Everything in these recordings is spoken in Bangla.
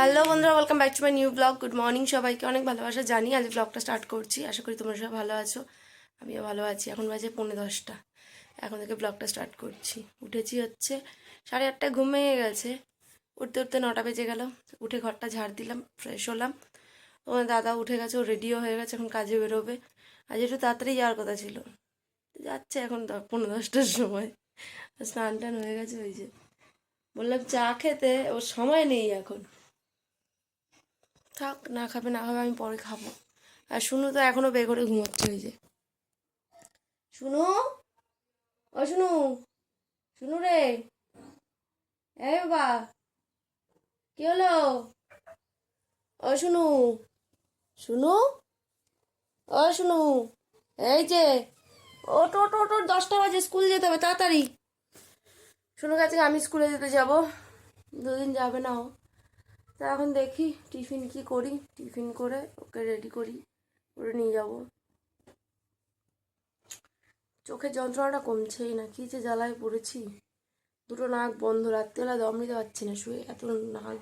হ্যালো বন্ধুরা welcome back to my new blog good morning সবাইকে অনেক ভালোবাসা জানি। আজ ব্লগটা স্টার্ট করছি। আশা করি তোমরা সবাই ভালো আছো। আমিও ভালো আছি। এখন বাজে পৌনে দশটা। এখন থেকে ব্লগটা স্টার্ট করছি। উঠেছি হচ্ছে সাড়ে আটটায়, ঘুম ভেঙে গেছে। উঠতে উঠতে নটা বেজে গেল। উঠে ঘরটা ঝাড় দিলাম ফ্রেশ হলাম। তোমার দাদা উঠে গেছে, ও রেডিও হয়ে গেছে, এখন কাজে বেরোবে। আজ একটু তাড়াতাড়ি যাওয়ার কথা ছিল। যাচ্ছে এখন দ- পৌনে দশটার সময়। স্নান টান হয়ে গেছে, ওই যে। বললাম, চা খেতে, ওর সময় নেই এখন। থাক, না খাবে না খাবে, আমি পরে খাব। আর শুনু তো এখনও বে করে ঘুমোচ্ছে ওই যে। শুনু? ও শুনু? শুনু রে? এই বাবা, কি হলো? ও শুনু? শুনু? ও শুনু? এই যে ওট ওট ওট দশটা বাজে, স্কুল যেতে হবে, তাড়াতাড়ি। শুনু কাছে আমি স্কুলে যেতে যাব। দুদিন যাবে না ও। তা এখন দেখি টিফিন কি করি। টিফিন করে ওকে রেডি করি করে নিয়ে যাব। চোখের যন্ত্রণাটা কমছেই না, কি যে জ্বালায় পড়েছি। দুটো নাক বন্ধ, রাত্রিবেলা দম নিতে পারছি না শুয়ে। এত নাক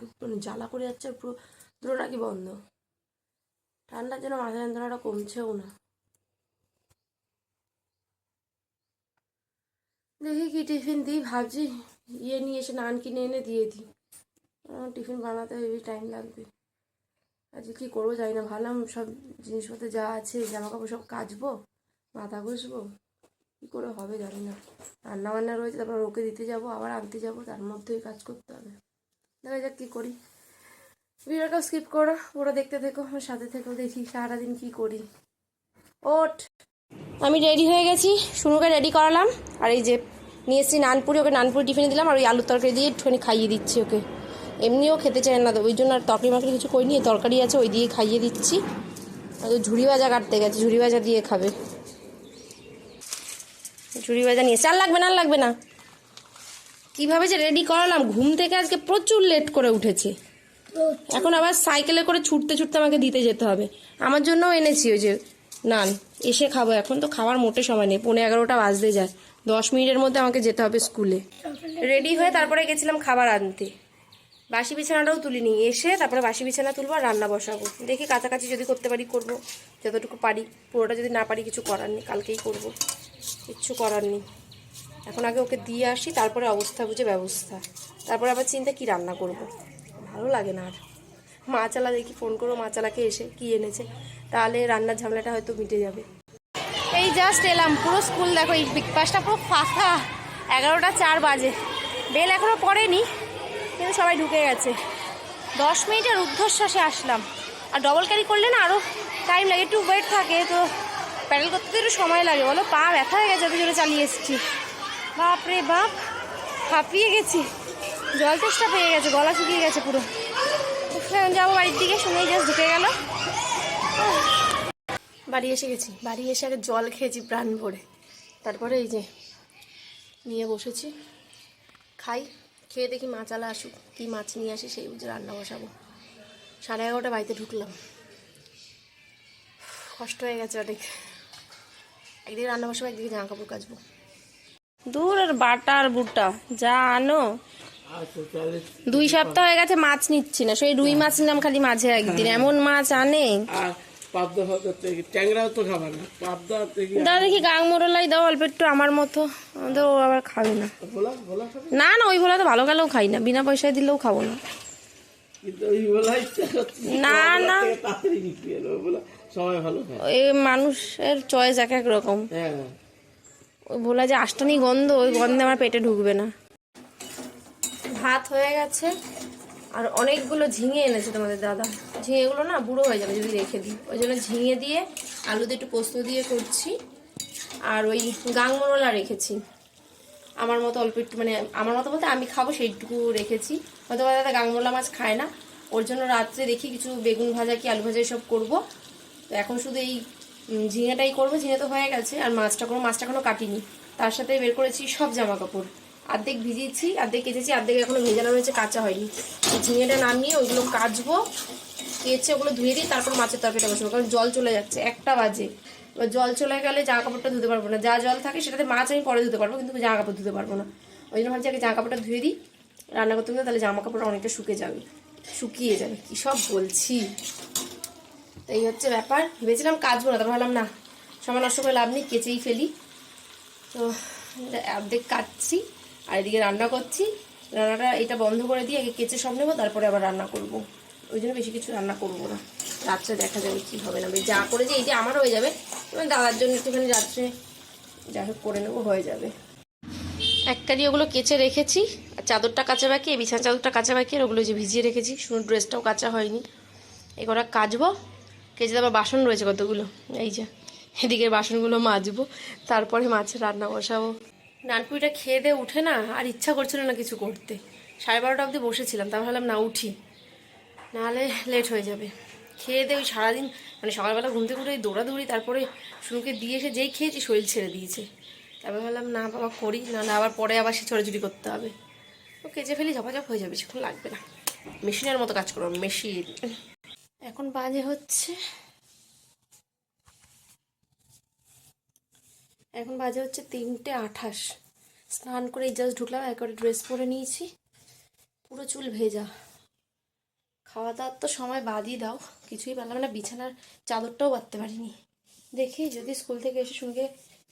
জ্বালা করে যাচ্ছে পুরো দুটো নাকই বন্ধ। ঠান্ডার জন্য মাথা যন্ত্রণাটা কমছেও না। দেখি কি টিফিন দিই, ভাবছি ইয়ে নিয়ে এসে নান কিনে এনে দিয়ে দিই। টিফিন বানাতে হেবি টাইম লাগবে। আজকে কী করব জানি না, ভাবলাম সব জিনিসপত্র যা আছে জামা কাপড় সব কাচবো, মাথা ঘষবো, কী করে হবে জানি না। রান্না বান্না রয়েছে, তারপর ওকে দিতে যাব, আবার আনতে যাব, তার মধ্যেই কাজ করতে হবে। দেখা যাক কী করি। ভিডিওটা স্কিপ করো ওরা দেখতে থেকো, আমার সাথে থেকেও দেখি সারাদিন কী করি। ওঠ আমি রেডি হয়ে গেছি শুনুকে রেডি করালাম, আর এই যে নিয়ে এসেছি নানপুরি, ওকে নানপুরি টিফিনে দিলাম, আর ওই আলুর তরকারি দিয়ে একটুখানি খাইয়ে দিচ্ছি ওকে। এমনিও খেতে চায় না তো ওই জন্য আর তরকারি মাকড়ি কিছু করিনি তরকারি আছে ওই দিয়ে খাইয়ে দিচ্ছি। আর ওই ঝুড়ি ভাজা কাটতে গেছে ঝুড়ি ভাজা দিয়ে খাবে। ঝুড়ি ভাজা নিয়ে চাল লাগবে না আর লাগবে না। কীভাবে যে রেডি করালাম ঘুম থেকে আজকে প্রচুর লেট করে উঠেছে। এখন আবার সাইকেলে করে ছুটতে ছুটতে আমাকে দিতে যেতে হবে। আমার জন্যও এনেছি ওই যে নান এসে খাব এখন তো খাওয়ার মোটে সময় নেই পনেরো এগারোটা বাজতে যায়। দশ মিনিটের মধ্যে আমাকে যেতে হবে স্কুলে রেডি হয়ে তারপরে গেছিলাম খাবার আনতে। বাসি বিছানাটাও তুলিনি। এসে তারপরে বাসি বিছানা তুলবো আর রান্না বসাবো। দেখি কাছাকাছি যদি করতে পারি করব। যতটুকু পারি। পুরোটা যদি না পারি কিছু করার নেই। কালকেই করব। কিচ্ছু করার নেই। এখন আগে ওকে দিয়ে আসি, তারপরে অবস্থা বুঝে ব্যবস্থা। তারপরে আবার চিন্তা কি রান্না করব? ভালো লাগে না আর। মা চালা দেখি, ফোন করো মা চালাকে এসে কি এনেছে। তাহলে রান্নার ঝামেলাটা হয়তো মিটে যাবে। এই জাস্ট এলাম। পুরো স্কুল দেখো, এই বিগ পুরো ফাঁকা। এগারোটা চার বাজে। বেল এখনও পড়েনি। কিন্তু সবাই ঢুকে গেছে। দশ মিনিটের ঊর্ধ্বশ্বাসে আসলাম। আর ডবল ক্যারি করলে না আরও টাইম লাগে, একটু ওয়েট থাকে, তো প্যাডেল করতে তো একটু সময় লাগে। বলো, পা ব্যথা হয়ে গেছে জোরে চালিয়ে এসেছি। বাপ রে বাপ, হাঁপিয়ে গেছি। জল চেষ্টা পেয়ে গেছে, গলা শুকিয়ে গেছে পুরো। এখন যাব বাড়ির দিকে, শুনেই জাস্ট ঢুকে গেল। বাড়ি এসে গেছি। বাড়ি এসে আগে জল খেয়েছি প্রাণ ভরে। তারপরে এই যে, নিয়ে বসেছি। খাই। খেয়ে দেখি মাছ আলা আসুক কী মাছ নিয়ে আসি সেই বুঝে রান্না বসাবো। সাড়ে এগারোটা বাড়িতে ঢুকলাম। কষ্ট হয়ে গেছে অনেক। একদিকে রান্না বসাবো একদিকে জামা কাপড় কাচবো। দূর আর বাটা আর বুটা যা আনো। দুই সপ্তাহ হয়ে গেছে মাছ নিচ্ছি না সেই রুই মাছ নিলাম খালি মাঝে একদিন। এমন মাছ আনে। আর পাবদা ফাবদা থেকে ট্যাংরাও তো খাবে না পাবদা থেকে দাদা দেখি গাং মোরলাই দাও অল্প একটু আমার মতো। আমাদের ও আবার খাবে না। ভোলা ভোলা খাবে? না না ওই ভোলা তো ভালো গেলেও খাই না বিনা পয়সায় দিলেও খাব না। কিন্তু ওই ভোলা না না। তাড়াতাড়ি বিক্রি হলো ওই ভোলা সময় ভালো ওই মানুষের চয়েস এক এক রকম। হ্যাঁ ওই ভোলা যে আষ্টানি গন্ধ ওই গন্ধে আমার পেটে ঢুকবে না। ভাত হয়ে গেছে আর অনেকগুলো ঝিঙে এনেছে তোমাদের দাদা। ঝিঙেগুলো না বুড়ো হয়ে যাবে যদি রেখে দিই। ওই জন্য ঝিঙে দিয়ে, আলুতে একটু পোস্ত দিয়ে করছি। আর ওই গাংমরলা রেখেছি। আমার মতো অল্প একটু মানে আমার মতো বলতে আমি খাব সেইটুকু রেখেছি। হয়তো দাদা গাংমরলা মাছ খায় না। ওর জন্য রাত্রে দেখি কিছু বেগুন ভাজা কি আলু ভাজা সব করব। তো এখন শুধু এই ঝিঙেটাই করব। ঝিঙে তো হয়ে গেছে, আর মাছটা কোনো, মাছটা এখনও কাটিনি। তার সাথে বের করেছি সব জামা কাপড় অর্ধেক ভিজিয়েছি, অর্ধেক কেচেছি, অর্ধেক এখনও ভেজানো রয়েছে, কাঁচা হয়নি। ঝিঙেটা নামিয়ে ওইগুলো কাচবো। কেচে ওগুলো ধুয়ে দিই তারপর মাছের তরকারিটা বসবো, কারণ জল চলে যাচ্ছে, একটা বাজে। এবার জল চলে গেলে জামা কাপড়টা ধুতে পারব না। যা জল থাকে সেটাতে মাছ আমি পরে ধুতে পারব, কিন্তু জামা কাপড় ধুতে পারব না। ওই জন্য ভাবছি আগে জামা কাপড়টা ধুয়ে দিই, রান্না করতে তাহলে জামা কাপড়টা অনেকটা শুকে যাবে, শুকিয়ে যাবে, কি সব বলছি। তো এই হচ্ছে ব্যাপার, ভেবেছিলাম কাচবো না, তারপর ভাবলাম না, সময় নষ্ট করে লাভ নেই, কেচেই ফেলি। তো অর্ধেক কাটছি, আর এদিকে রান্না করছি, রান্নাটা এটা বন্ধ করে দিয়ে আগে কেচে সব নেব, তারপরে আবার রান্না করব। ওই জন্য বেশি কিছু রান্না করব না। রাত্রে দেখা যাবে কি হবে না। যা করে যে এইটা আমার হয়ে যাবে এবার দাদার জন্য একটুখানি রাত্রে যা হোক করে নেব হয়ে যাবে। এক কারি ওগুলো কেচে রেখেছি আর চাদরটা কাঁচা বাকি এই বিছানা চাদরটা কাঁচা বাকি আর ওগুলো যে ভিজিয়ে রেখেছি শুনুন ড্রেসটাও কাঁচা হয়নি। এ এগুলো কাচবো কেচে আবার বাসন রয়েছে কতগুলো এই যে এদিকে বাসনগুলো মাজবো তারপরে মাছের রান্না বসাবো। নানপুরিটা খেয়ে দিয়ে উঠে না আর ইচ্ছা করছিল না কিছু করতে। সাড়ে বারোটা অবধি বসেছিলাম তা ভাবলাম না উঠি। নাহলে লেট হয়ে যাবে। খেয়ে দিয়ে ওই সারাদিন মানে সকালবেলা ঘুম থেকে উঠে দৌড়াদৌড়ি, তারপরে শুনুকে দিয়ে এসে যেই খেয়েছি শরীর ছেড়ে দিয়েছে। তারপর ভাবলাম, না বাবা, করি। নাহলে আবার পরে আবার সে ছোটাছুটি করতে হবে। ও কেচে ফেলি, ঝপাঝপ হয়ে যাবে সেখন লাগবে না। মেশিনের মতো কাজ করব মেশিন। এখন বাজে হচ্ছে এখন বাজে হচ্ছে তিনটে আঠাশ। স্নান করে জাস্ট ঢুকলাম, একবারে ড্রেস পরে নিয়েছি। পুরো চুল ভেজা। খাওয়া দাওয়ার তো সময় বাদই দাও, কিছুই পারলাম না বিছানার চাদরটাও বাঁধতে পারিনি। দেখি যদি স্কুল থেকে এসে শুনকে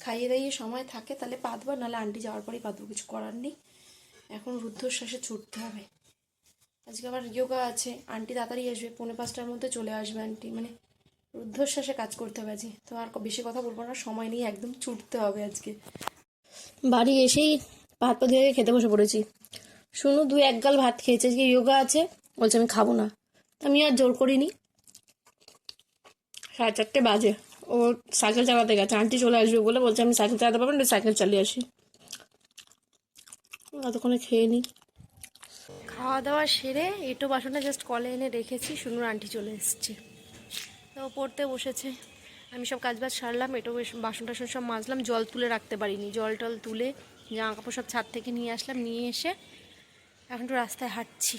খাইয়ে দাইয়ে সময় থাকে তাহলে পাতবো নাহলে আন্টি যাওয়ার পরেই পাতবো কিছু করার নেই। এখন রুদ্ধশ্বাসে ছুটতে হবে। আজকে আবার যোগা আছে, আন্টি তাড়াতাড়ি আসবে, পৌনে পাঁচটার মধ্যে চলে আসবে আন্টি। মানে রুদ্ধশ্বাসে কাজ করতে হবে আজকে। তো আর বেশি কথা বলব না, সময় নিয়ে একদম ছুটতে হবে আজকে। বাড়ি এসেই ভাত পা খেতে বসে পড়েছি। শুনু, দুই এক গাল ভাত খেয়েছে, আজকে যোগা আছে। বলছে, আমি খাব না। তা আমি আর জোর করিনি। সাড়ে চারটে বাজে। ও সাইকেল চালাতে গেছে। আন্টি চলে আসবে বলে বলছে, আমি সাইকেল চালাতে পারব না সাইকেল চালিয়ে আসি। ততক্ষণে খেয়ে নিই খাওয়া দাওয়া সেরে এটো বাসনটা জাস্ট কলে এনে রেখেছি শুনুন আন্টি চলে এসছে। তো পড়তে বসেছে। আমি সব কাজ বাজ সারলাম, এটো বাসন টাসন সব মাজলাম, জল তুলে রাখতে পারিনি। জল টল তুলে জামা কাপড় সব ছাদ থেকে নিয়ে আসলাম, নিয়ে এসে এখন একটু রাস্তায় হাঁটছি।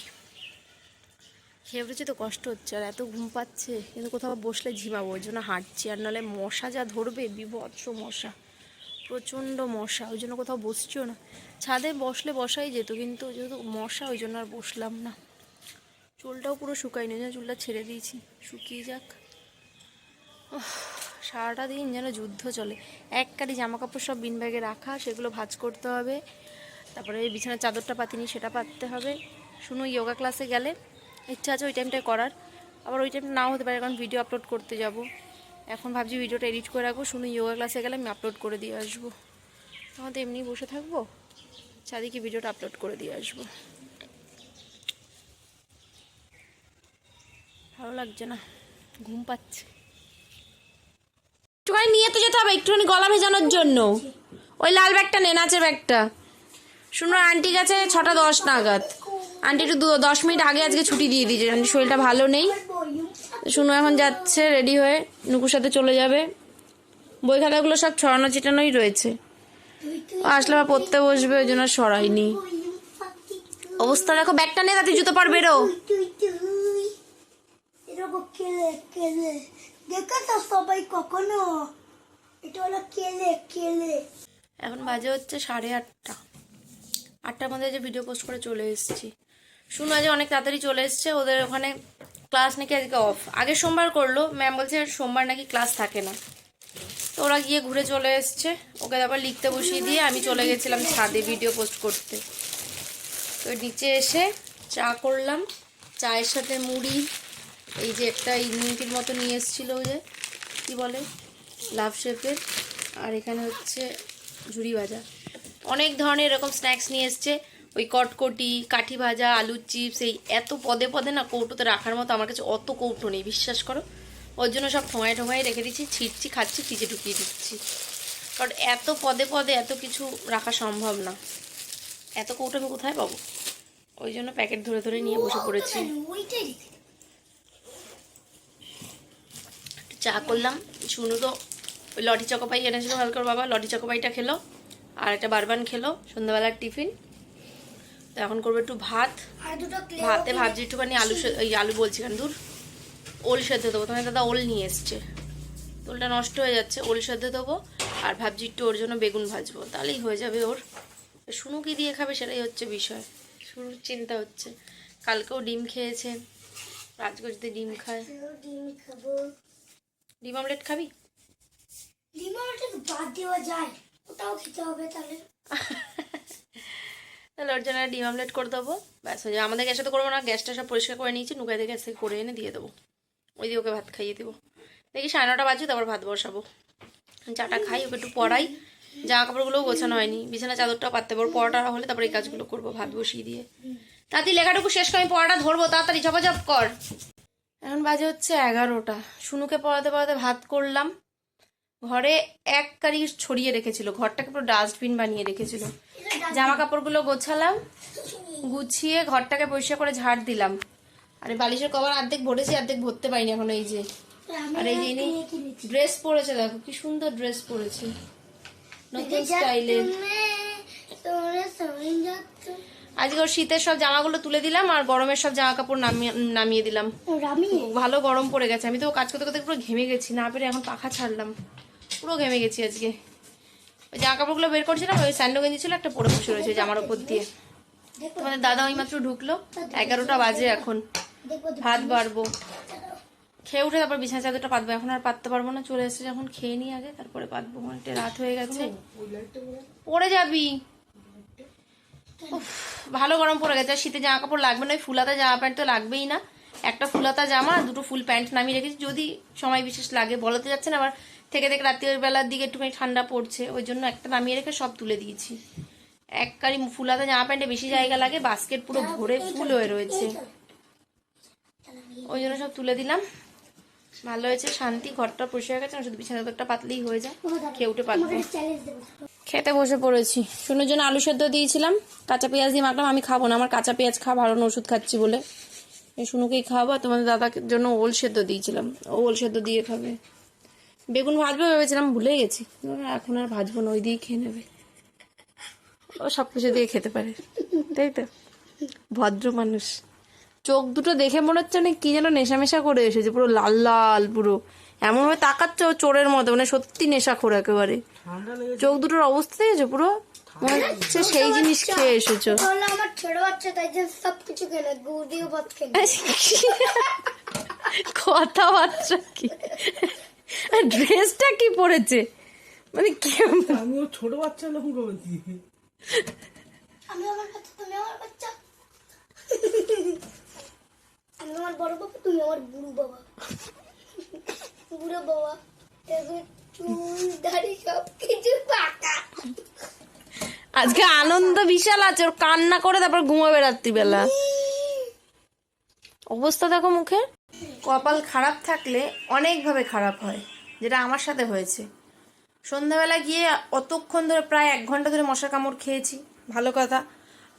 খেয়ে উঠেছে তো কষ্ট হচ্ছে, আর এত ঘুম পাচ্ছে, কিন্তু কোথাও বসলে ঝিমাবো, ওই জন্য হাঁটছি, আর নাহলে মশা যা ধরবে, বিভৎস মশা, প্রচণ্ড মশা, ওই জন্য কোথাও বসছিও না। ছাদে বসলে বসাই যেত, কিন্তু যেহেতু মশা, ওই জন্য আর বসলাম না। চুলটাও পুরো শুকায়নি, ওই জন্য চুলটা ছেড়ে দিয়েছি, শুকিয়ে যাক। সারাটা দিন যেন যুদ্ধ চলে। এক কারি জামা কাপড় সব বিন ব্যাগে রাখা, সেগুলো ভাঁজ করতে হবে, তারপরে বিছানার চাদরটা পাতিনি, সেটা পাততে হবে। শুনো যোগা ক্লাসে গেলে ইচ্ছা আছে ওই টাইমটায় করার। আবার ওই টাইমটা নাও হতে পারে, কারণ ভিডিও আপলোড করতে যাব। এখন ভাবছি ভিডিওটা এডিট করে রাখব, শুনো যোগা ক্লাসে গেলে আমি আপলোড করে দিয়ে আসব। তখন তো এমনি বসে থাকব চাঁদিকে ভিডিওটা আপলোড করে দিয়ে আসব। ভালো লাগছে না, ঘুম পাচ্ছে। একটুখানি নিয়ে তো যেতে হবে, একটুখানি গলা ভেজানোর জন্য। ওই লাল ব্যাগটা নে, নাচের ব্যাগটা। শুনো আন্টি গেছে ছটা দশ নাগাদ। আন্টি একটু দশ মিনিট আগে আজকে ছুটি দিয়ে দিয়েছে। আন্টি শরীরটা ভালো নেই। শুনো এখন যাচ্ছে রেডি হয়ে নুকুর সাথে চলে যাবে। বই খাতাগুলো সব ছড়ানো ছিটানোই রয়েছে। আসলে আবার পড়তে বসবে ওই জন্য সরাইনি। অবস্থা দেখো ব্যাগটা নে তাতে জুতো পর বেরো। সবাই কখনো। এটা হলো কেলে কেলে। এখন বাজে হচ্ছে সাড়ে আটটা। আটটার মধ্যে যে ভিডিও পোস্ট করে চলে এসেছি। শুনো আজ অনেক তাড়াতাড়ি চলে এসছে, ওদের ওখানে ক্লাস নাকি আজকে অফ আগে সোমবার করল ম্যাম বলছে সোমবার নাকি ক্লাস থাকে না। তো ওরা গিয়ে ঘুরে চলে এসছে, ওকে তারপর লিখতে বসিয়ে দিয়ে আমি চলে গেছিলাম ছাদে ভিডিও পোস্ট করতে। তো নিচে এসে চা করলাম, চায়ের সাথে মুড়ি, এই যে একটা ইউনিটির মতো নিয়ে এসেছিল যে, কী বলে, লাভ শেফের, আর এখানে হচ্ছে ঝুড়ি ভাজা। অনেক ধরনের এরকম স্ন্যাক্স নিয়ে এসছে। ওই কটকটি, কাঠি ভাজা, আলুর চিপস, এই এত পদে পদে না কৌটোতে রাখার মতো আমার কাছে অত কৌটো নেই, বিশ্বাস করো। ওর জন্য সব ঠোঙায় ঠোঙায় রেখে দিচ্ছি, ছিটছি, খাচ্ছি, ফ্রিজে ঢুকিয়ে দিচ্ছি। কারণ এত পদে পদে এত কিছু রাখা সম্ভব না। এত কৌটো আমি কোথায় পাবো? ওই জন্য প্যাকেট ধরে ধরে নিয়ে বসে পড়েছি। চা করলাম, শুনু তো, ওই লটি চকোপাই এনেছিল, হালকার বাবা, লটি চকোপাইটা খেলো, আর একটা বারবান খেলো, সন্ধ্যাবেলার টিফিন। তো এখন করব একটু ভাত। ভাতে ভাবছি একটুখানি আলু আলু বলছি কেন দূর ওল সেদ্ধ দেবো। তোমার দাদা ওল নিয়ে এসছে। ওলটা নষ্ট হয়ে যাচ্ছে ওল সেদ্ধ দেবো। আর ভাবছি একটু ওর জন্য বেগুন ভাজবো। তাহলেই হয়ে যাবে ওর। শুনু কি দিয়ে খাবে সেটাই হচ্ছে বিষয়। শুনুর চিন্তা হচ্ছে। কালকেও ডিম খেয়েছে। আজকে যদি ডিম খায়। ডিম খাব। ডিম অমলেট খাবি? ডিম আমারটা বাদ দেওয়া যায়। ওটাও খেতে হবে তাহলে। তাহলে ওর জন্য ডিম অমলেট করে দেবো। ব্যাস হয়ে যাবে আমাদের গ্যাসে তো করব না, গ্যাসটা সব পরিষ্কার করে নিয়েছি নুকাই থেকে গ্যাস থেকে করে এনে দিয়ে দেবো। ওই দিয়ে ওকে ভাত খাইয়ে দেবো। দেখি সাড়ে নটা বাজে, তারপর ভাত বসাবো। চাটা খাই, ওকে একটু পড়াই। জামা কাপড়গুলোও গোছানো হয়নি। বিছানা চাদরটাও পাততে পারব, পড়াটা হলে তারপরে এই কাজগুলো করব, ভাত বসিয়ে দিয়ে। তাড়াতাড়ি লেখাটুকু শেষ করে আমি পড়াটা ধরবো, তাড়াতাড়ি ঝপাঝপ কর। এখন বাজে হচ্ছে এগারোটা। শুনুকে পড়াতে পড়াতে ভাত করলাম। ঘরে এক কারি ছড়িয়ে রেখেছিল ঘরটাকে পুরো ডাস্টবিন বানিয়ে রেখেছিল। জামা কাপড়গুলো গোছালাম গুছিয়ে ঘরটাকে পরিষ্কার করে ঝাড় দিলাম। আর বালিশের কভার অর্ধেক ভরেছি অর্ধেক ভরতে পারিনি এখন এই যে। আর এই যে ড্রেস পরেছে দেখো কি সুন্দর ড্রেস পরেছে। নতুন স্টাইলের আজকে ওর শীতের সব জামাগুলো তুলে দিলাম আর গরমের সব জামা কাপড় নামিয়ে নামিয়ে? দিলাম ভালো গরম পড়ে গেছে। আমি তো কাজ করতে করতে পুরো ঘেমে গেছি না পেরে এখন পাখা ছাড়লাম। পুরো ঘেমে গেছি আজকে। ওই জামা কাপড়গুলো বের করছিলাম, ওই স্যান্ডো গেঞ্জি ছিল, একটা পরে বসে রয়েছে জামার উপর দিয়ে। তোমাদের দাদা ওই মাত্র ঢুকলো, এগারোটা বাজে এখন। ভাত বাড়বো। খেয়ে উঠে তারপর বিছানা চাদরটা পাতবো। এখন আর পাততে পারব না, চলে এসেছে যখন খেয়ে নিই আগে, তারপরে পাতবো। অনেকটা রাত হয়ে গেছে। পড়ে যাবি। ভালো গরম পড়ে গেছে। আর শীতে জামা কাপড় লাগবে না, ওই ফুলাতা জামা প্যান্ট তো লাগবেই না। একটা ফুলাতা জামা, দুটো ফুল প্যান্ট নামিয়ে রেখেছি। যদি সময় বিশেষ লাগে, বলতে যাচ্ছে না আবার, থেকে থেকে রাত্রির বেলার দিকে একটুখানি ঠান্ডা পড়ছে, ওই জন্য একটা নামিয়ে রেখে সব তুলে দিয়েছি। এক কারি ফুলাতা জামা প্যান্টে বেশি জায়গা লাগে, বাস্কেট পুরো ভরে ফুল হয়ে রয়েছে। ওই জন্য সব তুলে দিলাম। ভালো হয়েছে, শান্তি, ঘরটা পরিষ্কার হয়ে গেছে শুধু বিছানা একটা পাতলেই হয়ে যায়। খেয়ে উঠে পাতবো খেতে বসে পড়েছি। শুনুর জন্য আলু সেদ্ধ দিয়েছিলাম, কাঁচা পেঁয়াজ দিয়ে মাখলাম, আমি খাব না, আমার কাঁচা পেঁয়াজ খাওয়া ভালো ওষুধ খাচ্ছি বলে। শুনুকেই খাওয়াবো আর তোমাদের দাদার জন্য ওল সেদ্ধ দিয়েছিলাম। ও ওল সেদ্ধ দিয়ে খাবে। বেগুন ভাজবো ভেবেছিলাম ভুলে গেছি। এখন আর ভাজবো না ওই দিয়েই খেয়ে নেবে। ও সব কিছু দিয়ে খেতে পারে। তাই তো? ভদ্র মানুষ। চোখ দুটো দেখে মনে হচ্ছে না কি যেন নেশা করে এসেছে পুরো লাল লাল পুরো। এমন ভাবে তাকাচ্ছে ও চোরের মতো মানে সত্যি নেশা করে একেবারে চোখ দুটোর অবস্থা দেখেছ পুরো? মনে হচ্ছে সেই জিনিস খেয়ে এসেছ। ছোট বাচ্চা তাই জন্য সব কিছু কেনে গুড় দিয়ে ভাত খেলে। কথাবার্তা কি? আর ড্রেসটা কি পরেছে? মানে কেমন আমিও ছোট বাচ্চা লোক কমেছি আমি আমার বাচ্চা তুমি আমার বাচ্চা। আমি আমার বড় বাবা তুমি আমার বুড়ো বাবা। বুড়ো বাবা এবার চুল দাড়ি সব কিছু পাকা। আজকে আনন্দ বিশাল আছে, ওর কান্না করে তারপর ঘুমাবে রাত্রিবেলা। অবস্থা দেখো মুখে কপাল খারাপ থাকলে অনেকভাবে খারাপ হয়, যেটা আমার সাথে হয়েছে। সন্ধ্যাবেলা গিয়ে অতক্ষণ ধরে প্রায় এক ঘণ্টা ধরে মশার কামড় খেয়েছি, ভালো কথা।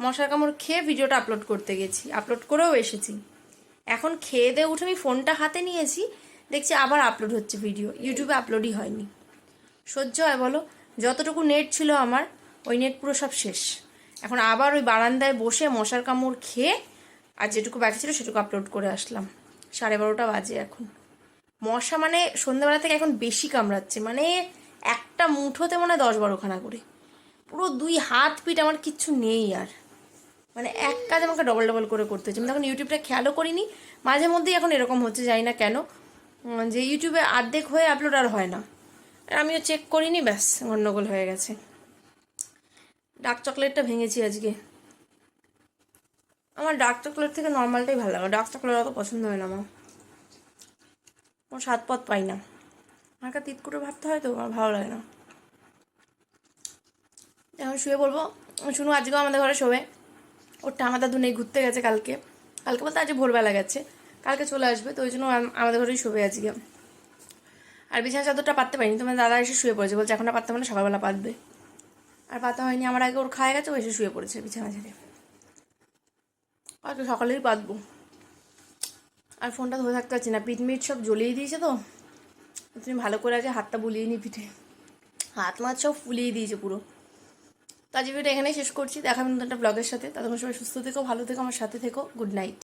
মশার কামড় খেয়ে ভিডিওটা আপলোড করতে গেছি আপলোড করেও এসেছি। এখন খেয়ে দিয়ে উঠে আমি ফোনটা হাতে নিয়েছি, দেখছি আবার আপলোড হচ্ছে ভিডিও ইউটিউবে আপলোডই হয়নি। সহ্য হয় বলো, যতটুকু নেট ছিল আমার ওই নেট পুরো সব শেষ। এখন আবার ওই বারান্দায় বসে মশার কামড় খেয়ে আর যেটুকু বাকি ছিল সেটুকু আপলোড করে আসলাম। সাড়ে বারোটা বাজে এখন। মশা মানে সন্ধ্যাবেলা থেকে এখন বেশি কামড়াচ্ছে। মানে একটা মুঠোতে মনে হয় দশ বারোখানা করে। পুরো দুই হাত পিঠ আমার কিচ্ছু নেই আর। মানে এক কাজ আমাকে ডবল ডবল করে করতে হচ্ছে। আমি তখন ইউটিউবটা খেয়ালও করিনি। মাঝে মধ্যেই এখন এরকম হচ্ছে, জানি না কেন। যে ইউটিউবে আর্ধেক হয়ে আপলোড আর হয় না। আমিও চেক করিনি, ব্যাস গণ্ডগোল হয়ে গেছে। ডার্ক চকলেটটা ভেঙেছি আজকে। আমার ডার্ক চকলেট থেকে নর্মালটাই ভালো লাগে। ডার্ক চকলেট অত পছন্দ হয় না আমার। স্বাদ পথ পাই না। আমাকে তিত করে ভাবতে হয় তো, আমার ভালো লাগে না। এখন শুয়ে বলব শুনু, আজকেও আমাদের ঘরে শোবে। ওর ঠামা দাদু নেই ঘুরতে গেছে কালকে। কালকে বলতে আজ ভোরবেলা গেছে। কালকে চলে আসবে, তো ওই জন্য আমাদের ঘরেই শোবে আজকে। আর বিছানা চাদরটা পাততে পারিনি তোমার দাদা এসে শুয়ে পড়েছে। বলছে এখন আর পাততে মানে সকালবেলা পাতবে। আর পাতা হয়নি, আমার আগে ওর খায় গেছে, ও এসে শুয়ে পড়েছে বিছানা ছেড়ে আজকে সকালেই পাতবো আর ফোনটা ধরে থাকতে পারছি না পিঠ মিট সব জ্বলিয়ে দিয়েছে তো, তুমি ভালো করে আগে হাতটা বুলিয়ে নি পিঠে। হাত মাছ সব ফুলিয়ে দিয়েছে পুরো। তো আজ ভিডিওটা এখানেই শেষ করছি, দেখা নতুন একটা ব্লগের সাথে। ততক্ষণ সবাই সুস্থ থেকো, ভালো থেকো, আমার সাথে থেকো গুড নাইট